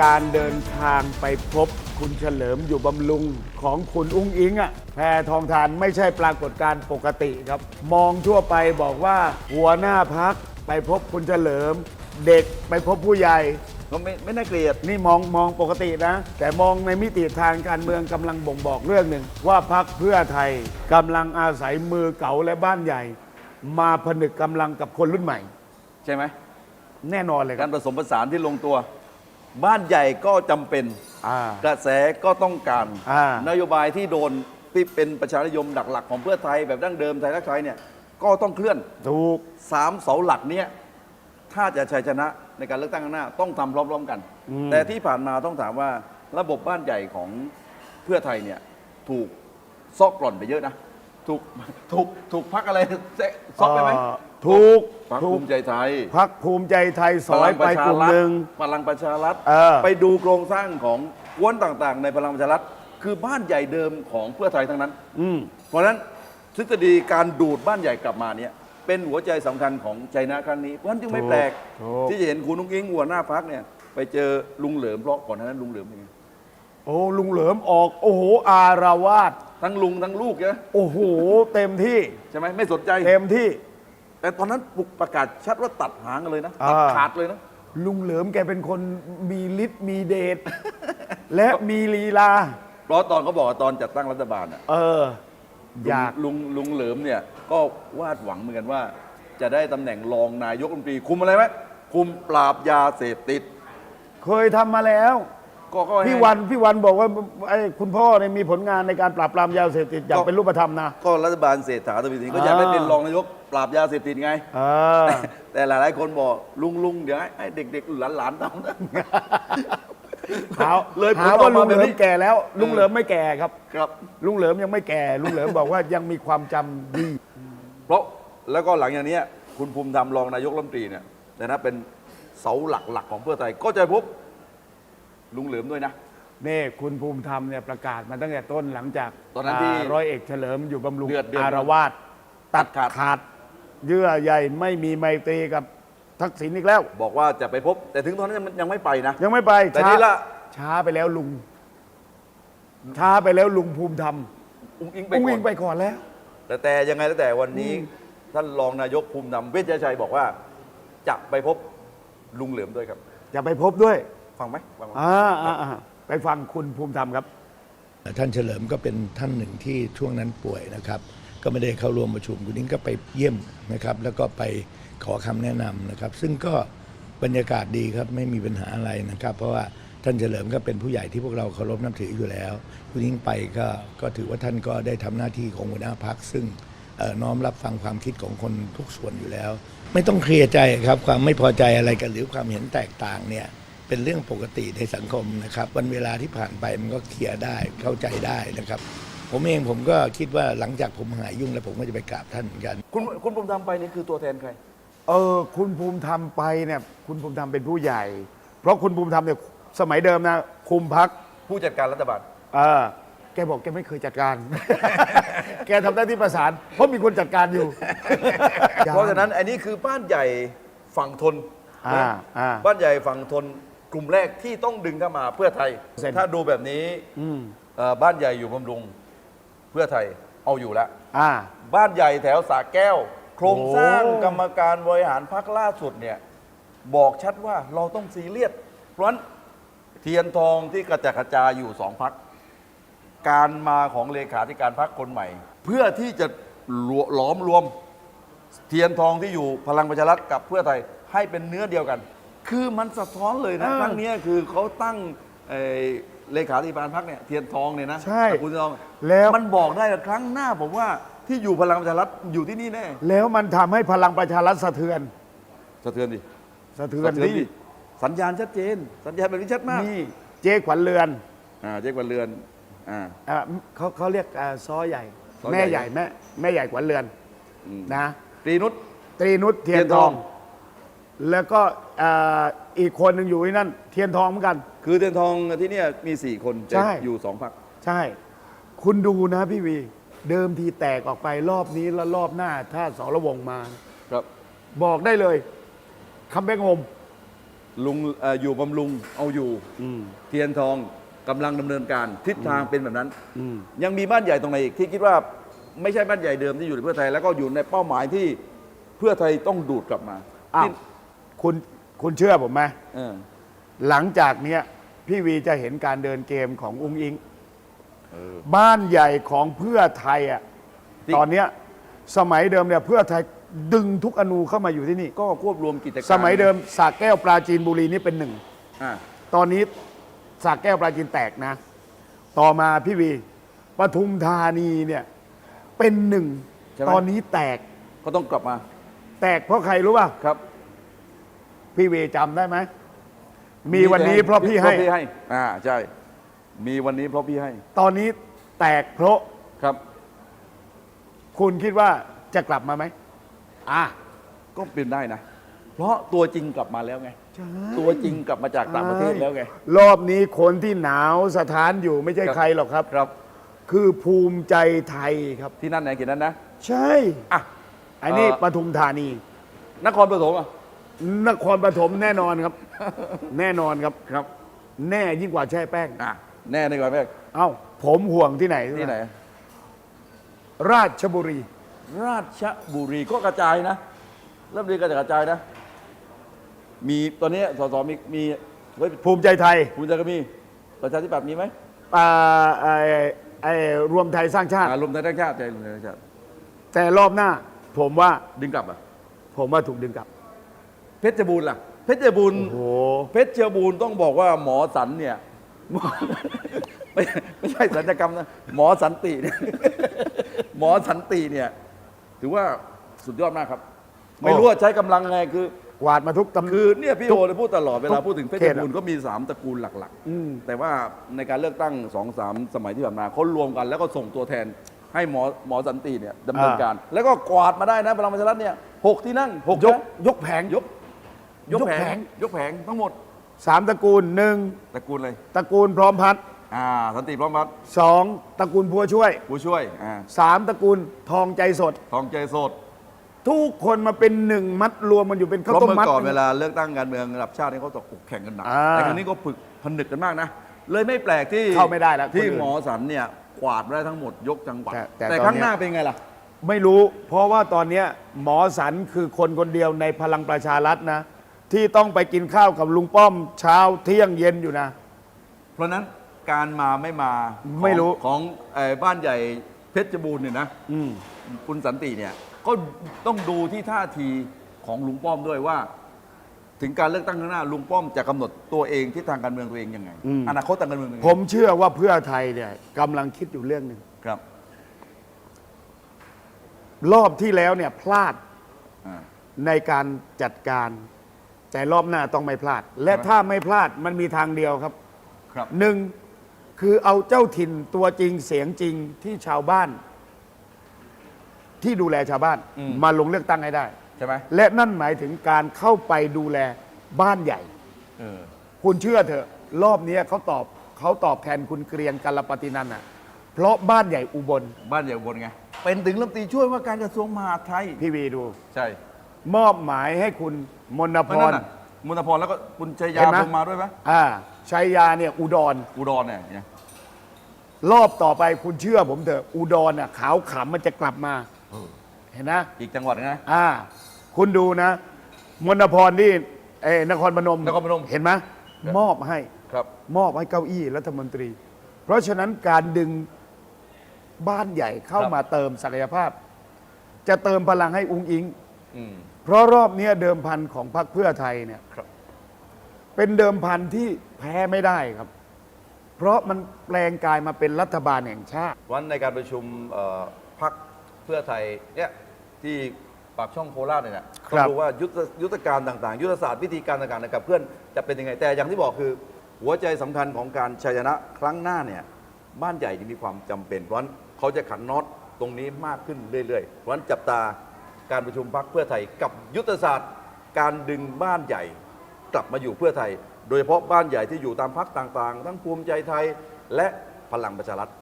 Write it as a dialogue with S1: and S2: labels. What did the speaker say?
S1: การเดินทางไปพบคุณเฉลิมอยู่บำรุงของคุณอุ้งอิงอะแพทองทานไม่ใช่ปรากฏการณ์ปกติครับ มองทั่วไปบอกว่าหัวหน้าพักไปพบคุณเฉลิม เด็กไปพบผู้ใหญ่
S2: ก็ไม่ไม่น่าเกลียด
S1: นี่มองมองปกตินะ แต่มองในมิติทางการเมืองกำลังบ่งบอกเรื่องหนึ่ง ว่าพักเพื่อไทยกำลังอาศัยมือเก่าและบ้านใหญ่ มาผนึกกำลังกับคนรุ่นใหม่
S2: ใช่ไหม
S1: แน่นอนเลยค
S2: กา
S1: รับ
S2: รผสมผสานที่ลงตัว บ้านใหญ่ก็จำเป็น
S1: อ่า ก
S2: ระแสก็ต้องการ
S1: อ่าน
S2: โยบายที่โดนที่เป็นประชานิยมหลักๆของเพื่อไทยแบบดั้งเดิมไทยรักไทยเนี่ยก็ต้องเคลื่อน
S1: ถูก
S2: สามเสาหลักเนี้ยถ้าจะชัยชนะในการเลือกตั้งข้างหน้า ต้องทำพร้อมๆกัน
S1: อืม
S2: แต่ที่ผ่านมาต้องถามว่าระบบบ้านใหญ่ของเพื่อไทยเนี่ยถูกซอกกร่อนไปเยอะนะถูกถูกถูกพักอะไรแซะซอกไปไหม
S1: เอ่อ ถูก
S2: พัก
S1: ถู
S2: ภู
S1: ก
S2: มิใจไทย
S1: พักภูมิใจไทยสอยไปกลุ่มหนึ่ง
S2: พลังประชารัฐ
S1: เออ
S2: ไปดูโครงสร้างของกวนต่างๆ ในพลังประชารัฐ คือบ้านใหญ่เดิมของเพื่อไทยทั้งนั้น
S1: อืม
S2: เพราะฉะนั้นทฤษฎีการดูดบ้านใหญ่กลับมาเนี่ยเป็นหัวใจสำคัญของใจนะครั้งนี้เพราะฉะนั้นจึงไม่แปลก
S1: ถูก
S2: ที่จะเห็นคุณนุ้งอิงหัวหน้าพักเนี่ยไปเจอลุงเหลิมเพราะก่อนหนานั้นลุงเหลิมเป็นไง
S1: โอ้ลุงเหลิมออก โอ้โห อาราวาส
S2: ทั้งลุงทั้งลูกใช่ไหม
S1: โอ้โห เต็มที่
S2: ใช่ไหมไม่สนใจ
S1: เต็มที่
S2: แต่ตอนนั้นปลุกประกาศชัดว่าตัดหางกันเลยนะ
S1: อ่า
S2: ตัดขาดเลยนะ
S1: ลุงเหลิมแกเป็นคนมีฤทธิ์มีเดช และมีลีลา
S2: เพราะตอนเขาบอกว่าตอนจัดตั้งรัฐบาลอะ
S1: เออ
S2: ลุง
S1: อยาก
S2: ลุงลุงเหลิมเนี่ย ก็วาดหวังเหมือนกันว่า จะได้ตำแหน่งรองนายกรัฐมนตรีคุมอะไรไหมคุมปราบยาเสพติด
S1: เคยทำมาแล้ว
S2: ก็ก็ให้
S1: พี่วันพี่วันบอกว่าไอ้คุณพ่อเนี่ยมีผลงานในการปราบปรามยาเสพติดอย่าง
S2: ก็
S1: เป็นรูปธรรมนะ
S2: ก็รัฐบาลเศรษฐาทวีสินก็อยากได้
S1: อ่า
S2: เป็นรองนายกปราบยาเสพติดไง
S1: เออ
S2: แต่หลายๆ คนบอกลุงลุงเดี๋ยวให้ให้เด็กๆหลานๆทำนะ
S1: หา
S2: เลยผล
S1: หา
S2: ออ
S1: ว่ากลุ
S2: มาง
S1: เห
S2: แบบ
S1: ลิ
S2: นี้
S1: มแก่แล้ว ลุงเหลิมไม่แก่ครับ
S2: ครับ
S1: ลุงเหลิมยังไม่แก่ ลุงเหลิมบอกว่ายังมีความจำดี
S2: เพราะแล้วก็หลังจากเนี้ยคุณภูมิธรรมรองนายกรัฐมนตรีเนี่ยแต่นะเป็นเสาหลักๆของเพื่อไทยก็จะพบ ลุงเหลิมด้วยนะ
S1: นี่คุณภูมิธรรมเนี่ยประกาศมาตั้งแต่ต้นหลังจาก
S2: ตอนนั้นที่า
S1: ร้อยเอกเฉลิมอยู่บำรุง
S2: เดือดเดือด
S1: อารวาสตัด
S2: ขาด
S1: ขาดเยื่อใยไม่มีไมตรีกับทักษิณอีกแล้ว
S2: บอกว่าจะไปพบ แต่ถึงตอนนั้นยังยังไม่ไปนะ
S1: ยังไม่ไป
S2: แต่
S1: ช้า
S2: นี่ละ
S1: ช้าไปแล้วลุง ช้าไปแล้วลุงภูมิธรรม
S2: อุ้งอิงไป
S1: อุ้ง
S2: ก่
S1: อิ
S2: องน
S1: ไปก่อนแล้ว
S2: แต่แต่ยังไงแล้วแต่วันนี้ ท่านรองนายกภูมิธรรมเวชยชัยบอกว่า จะไปพบลุงเหลิมด้วยครับ
S1: จะไปพบด้วย
S2: ฟังไหมฟังไหม
S1: อ่าอ่าอ่าไปฟังคุณภูมิธรรมครับ
S3: ท่านเฉลิมก็เป็นท่านหนึ่งที่ช่วงนั้นป่วยนะครับ ก็ไม่ได้เข้าร่วมประชุมคุณนิ้งก็ไปเยี่ยมนะครับ แล้วก็ไปขอคำแนะนำนะครับ ซึ่งก็บรรยากาศดีครับไม่มีปัญหาอะไรนะครับ เพราะว่าท่านเฉลิมก็เป็นผู้ใหญ่ที่พวกเราเคารพนับถืออยู่แล้วคุณนิ้งไปก็ก็ถือว่าท่านก็ได้ทำหน้าที่ของหัวหน้าพักซึ่งเอ่อน้อมรับฟังความคิดของคนทุกส่วนอยู่แล้ว ไม่ต้องเคลียร์ใจครับความไม่พอใจอะไรกันหรือความเห็นแตกต่างเนี่ย เป็นเรื่องปกติในสังคมนะครับ วันเวลาที่ผ่านไปมันก็เคลียร์ได้เข้าใจได้นะครับ ผมเองผมก็คิดว่าหลังจากผมหายยุ่งแล้วผมก็จะไปกราบท่านเหมือนกัน
S2: คุณคุณภูมิธรรมไปนี่คือตัวแทนใคร
S1: เออ คุณภูมิธรรมไปเนี่ย คุณภูมิธรรมเป็นผู้ใหญ่ เพราะคุณภูมิธรรมเนี่ยสมัยเดิมนะคุมพัก
S2: ผู้จัดการรัฐบาล
S1: เออแกบอกแกไม่เคยจัดการ แกทำหน้าที่ประสาน เพราะมีคนจัดการอยู่
S2: เพราะฉะนั้นอันนี้คือบ้านใหญ่ฝั่งทน
S1: อ่า
S2: นะ
S1: อ่า
S2: บ้านใหญ่ฝั่งทน กลุ่มแรกที่ต้องดึงเข้ามาเพื่อไทย
S1: เซ็น
S2: ถ้าดูแบบนี้
S1: อืม
S2: เอ่อบ้านใหญ่อยู่บำรุง เพื่อไทยเอาอยู่แล้ว
S1: อ่า
S2: บ้านใหญ่แถวสาแก้ว โครงสร้าง
S1: โอ้
S2: กรรมการบริหารพักล่าสุดเนี่ย บอกชัดว่าเราต้องซีเรียสเพราะฉะนั้นเทียนทองที่กระจัดกระจายอยู่สองพัก การมาของเลขาธิการพักคนใหม่ เพื่อที่จะหลอมรวม เทียนทองที่อยู่พลังประชารัฐกับเพื่อไทยให้เป็นเนื้อเดียวกัน คือมันสะท้อนเลยนะ
S1: อ่า
S2: ครั้งเนี้ยคือเขาตั้งเอ่อเลขาธิการพักเนี่ยเทียนทองเนี่ยนะ
S1: ใช่
S2: กับคุณเทียนทอง
S1: แล้ว
S2: มันบอกได้ว่าครั้งหน้าผมว่าที่อยู่พลังประชารัฐอยู่ที่นี่แน่
S1: แล้วมันทำให้พลังประชารัฐสะเทือน
S2: สะเทือนดิ
S1: สะเทือน
S2: สะเทือน
S1: ดิ
S2: ดิสัญญาณชัดเจน สัญญาณแบบนี้ชัดมาก
S1: นี่เจ๊ขวัญเรือน
S2: อ่าเจ๊กวันเรือนอ่า
S1: อ่าเขาเขาเรียกอ่าซ้อใหญ่
S2: ซ้อใหญ่
S1: แม่ใหญ่แม่แม่ใหญ่ขวัญเรือน
S2: อืม
S1: นะ
S2: ตรีนุช
S1: ตรีนุชเทียนทอง แล้วก็อ่าอีกคนหนึ่งอยู่ที่นั่น เทียนทองเหมือนกัน
S2: คือเทียนทองที่เนี่ยมีสี่คนแต่
S1: ใช่
S2: อยู่สองพัก
S1: ใช่ คุณดูนะพี่วี เดิมทีแตกออกไปรอบนี้แล้วรอบหน้า ถ้าสรวงมา
S2: ครับ
S1: บอกได้เลยคัมแบ็กโฮม
S2: ลุงเอ่ออยู่บำรุงเอาอยู่
S1: อืม
S2: เทียนทองกำลังดำเนินการทิศทางเป็นแบบนั้น
S1: อืม
S2: ยังมีบ้านใหญ่ตรงไหนอีกที่คิดว่าไม่ใช่บ้านใหญ่เดิมที่อยู่ในเพื่อไทยแล้วก็อยู่ในเป้าหมายที่เพื่อไทยต้องดูดกลับมา
S1: อ้าว
S2: ที่
S1: คุณคุณเชื่อผมไหม
S2: เออ
S1: หลังจากเนี้ยพี่วีจะเห็นการเดินเกมของอุ้งอิง
S2: เออ
S1: บ้านใหญ่ของเพื่อไทยอะ
S2: จริง
S1: ตอนเนี้ยสมัยเดิมเนี่ยเพื่อไทยดึงทุกอนูเข้ามาอยู่ที่นี่
S2: ก็ควบรวมกิจการ
S1: สมัยเดิมสากแก้วปราจีนบุรีนี่เป็นหนึ่ง
S2: อ่า
S1: ตอนนี้สากแก้วปราจีนแตกนะ ต่อมาพี่วีปทุมธานีเนี่ยเป็นหนึ่ง
S2: ใช่ไหม
S1: ตอนนี้แตก
S2: ก็ต้องกลับมา
S1: แตกเพราะใครรู้ป่ะ
S2: ครับ
S1: พี่วีจำได้ไหมมีวันนี้เพราะพี่ให้
S2: เพราะพี่ให้ อ่าใช่ มีวันนี้เพราะพี่ให้
S1: ตอนนี้แตกเพราะ
S2: ครับ
S1: คุณคิดว่าจะกลับมาไหมอะ
S2: ก็เป็นได้นะ เพราะตัวจริงกลับมาแล้วไง ตัวจริงกลับมาจากต่างประเทศแล้วไง
S1: รอบนี้คนที่หนาวสถานอยู่ไม่ใช่
S2: ครับ
S1: ใครหรอกครับ
S2: ครับ
S1: คือภูมิใจไทยครับ
S2: ที่นั่นไหนเขียนนั้นนะ
S1: ใช่
S2: อะ
S1: อันนี้
S2: เอ่อ
S1: ปทุมธานี
S2: นครปฐมอะ
S1: นครปฐมแน่นอนครับ แน่นอนครับ
S2: ครับ
S1: แน่ยิ่งกว่าแช่แป้ง
S2: อะแน่ในก่อนแม่
S1: เอ้า ผมห่วงที่ไหน
S2: ที่ไหน
S1: ราชบุรี
S2: ราชบุรีก็กระจายนะเริ่มดีก็จะกระจายนะ มีตอนนี้สสมีมีเฮ้ย
S1: ภูมิใจไทย
S2: ภูมิใจก็มีประชาธิปัตย์มีไหม
S1: อ่าไอ้ไอ้รวมไทยสร้างชาติ
S2: อารมณ์ไทยทั้งชาติใจรวมไทยทั้งชาติ
S1: แต่รอบหน้า ผมว่า
S2: ดึงกลับอะ
S1: ผมว่าถูกดึงกลับ
S2: เพชรบูรณ์ล่ะ เพชรบูรณ์
S1: โอ้โห
S2: เพชรบูรณ์ต้องบอกว่าหมอสันเนี่ยไม่ไม่ใช่สัญญกรรมนะหมอสันติเนี่ยหมอสันติเนี่ย ถือว่าสุดยอดมากครับ ไม่รู้ว่าใช้กำลังไงคือ
S1: กวาดมาทุกตำ
S2: คือเนี่ยพี่โอเลยพูดตลอดเวลา
S1: ทุก
S2: พูดถึงเพช
S1: เข
S2: ร
S1: ตอะ
S2: บูรณ์ก็มีสามตระกูลหลัก
S1: อืม
S2: ๆ แต่ว่าในการเลือกตั้งสองสามสมัยที่ผ่านมาเขารวมกันแล้วก็ส่งตัวแทนให้หมอหมอสันติเนี่ยดำเนินการ แล้วก็กวาดมาได้นะพลังประชารัฐเนี่ยหกที่นั่งหก
S1: ยก
S2: นะ
S1: ยกแผง
S2: ยก ยก
S1: ยก
S2: แผ
S1: แผ
S2: ง
S1: ง
S2: ยกแผงทั้งหมด
S1: สามตระกูลหนึ่ง
S2: ตระกูลเลย
S1: ตระกูลพร้อมพัฒน์
S2: อ่าสันติพร้อมพัฒน์
S1: สองตระกูลพัวช่วย
S2: ผู้ช่วยอ่า
S1: สามตระกูลทองใจสด
S2: ทองใจโสด
S1: ทุกคนมาเป็นหนึ่งมัดรวมมันอยู่เป็น
S2: เพ
S1: ข้าว
S2: ราะ
S1: ต้ม
S2: เมื่อ
S1: มัด
S2: ก่อนเวลาเลือกตั้งการเมืองระดับชาตินี่เขาตกแข่งกันหนัก
S1: อ่า
S2: แต่ครั้งนี้ก็ฝึกผนึกกันมากนะ เลยไม่แปลกที่
S1: เข้าไม่ได้แล้ว
S2: ที่
S1: คนอื่น
S2: หมอสันเนี่ยกวาดมาได้ทั้งหมดยกจังหวัด
S1: แต่แต่
S2: แต่
S1: ตอน
S2: ข้าง
S1: เนี้ย
S2: หน้าเป็นไงล่ะ
S1: ไม่รู้ เพราะว่าตอนเนี้ยหมอสันคือคนคนเดียวในพลังประชารัฐนะ ที่ต้องไปกินข้าวกับลุงป้อมเช้าเที่ยงเย็นอยู่นะ
S2: เพราะฉะนั้นการมาไม่มาของ
S1: ไม่รู้
S2: ของเอ่อบ้านใหญ่เพชรบูรณ์เนี่ยนะ
S1: อืม
S2: คุณสันติเนี่ยก็ต้องดูที่ท่าทีของลุงป้อมด้วยว่า ถึงการเลือกตั้งข้างหน้าลุงป้อมจะกำหนดตัวเองทิศทางการเมืองตัวเองยังไง
S1: อืม
S2: อนาคตทางการเมืองยังไง
S1: ผมเชื่อว่าเพื่อไทยเนี่ยกำลังคิดอยู่เรื่องหนึ่ง
S2: ครับ
S1: รอบที่แล้วเนี่ยพลาด
S2: อ่า
S1: ในการจัดการ แต่รอบหน้าต้องไม่พลาด และ
S2: ครับ
S1: ถ้าไม่พลาดมันมีทางเดียวครับ
S2: ครับ
S1: หนึ่งคือเอาเจ้าถิ่นตัวจริงเสียงจริงที่ชาวบ้าน ที่ดูแลชาวบ้าน
S2: อืม
S1: มาลงเลือกตั้งให้ได้
S2: ใช่ไหม
S1: และนั่นหมายถึงการเข้าไปดูแลบ้านใหญ่
S2: เออ
S1: คุณเชื่อเถอะ รอบนี้เขาตอบเขาตอบแทนคุณเกรียงกัลปฏินันท์อะ เพราะบ้านใหญ่อุบล
S2: บ้านใหญ่อุบนไง เป็นถึงรัฐมนตรีช่วยว่าการกระทรวงมหาดไทย
S1: พี่วีดู
S2: ใช่
S1: มอบหมายให้คุณมนพ
S2: เพราะนั่
S1: ร
S2: นน่ะมุนพรแล้วก็คุณชัย
S1: เห็
S2: ยาน
S1: ไหม
S2: พรหมมาด้วยไหม
S1: อ่าชัยยาเนี่ยอุดร
S2: อุดรเนี่ยเนี่ย
S1: รอบต่อไปคุณเชื่อผมเถอะอุดรน่ะขาวขำมันจะกลับมา เห็นนะ
S2: อีกจังหวัดนะ
S1: อ่า คุณดูนะมนพรที่เอ้นครพนม
S2: นครพนม
S1: เห็นไหมมอบให้
S2: ครับ
S1: มอบให้เก้าอี้รัฐมนตรี เพราะฉะนั้นการดึงบ้านใหญ่เข้า
S2: ครับ
S1: มาเติมศักยภาพ จะเติมพลังให้อุ้งอิง
S2: อืม
S1: เพราะรอบเนี้ยเดิมพันของพรรคเพื่อไทยเนี่ย
S2: ครับ
S1: เป็นเดิมพันที่แพ้ไม่ได้ครับ เพราะมันแปลงกายมาเป็นรัฐบาลแห่งชาติ
S2: วันในการประชุมเอ่อพักเพื่อไทยเนี่ยที่ปากช่องโคราชเนี่ยนะ
S1: ค
S2: ต้
S1: รั
S2: อบงดูว่ายุทธยุทธการต่างๆ ยุทธศาสตร์วิธีการต่างๆนะครับเพื่อนจะเป็นยังไงแต่อย่างที่บอกคือ หัวใจสำคัญของการชัยชนะครั้งหน้าเนี่ยบ้านใหญ่จะมีความจำเป็น เพราะฉะนั้นเขาจะขันน็อตตรงนี้มากขึ้นเรื่อยๆเพราะฉะนั้นจับตา การประชุมพักเพื่อไทยกับยุทธศาสตร์ การดึงบ้านใหญ่กลับมาอยู่เพื่อไทย โดยเฉพาะบ้านใหญ่ที่อยู่ตามพักต่างๆ ทั้งภูมิใจไทยและพลังประชารัฐ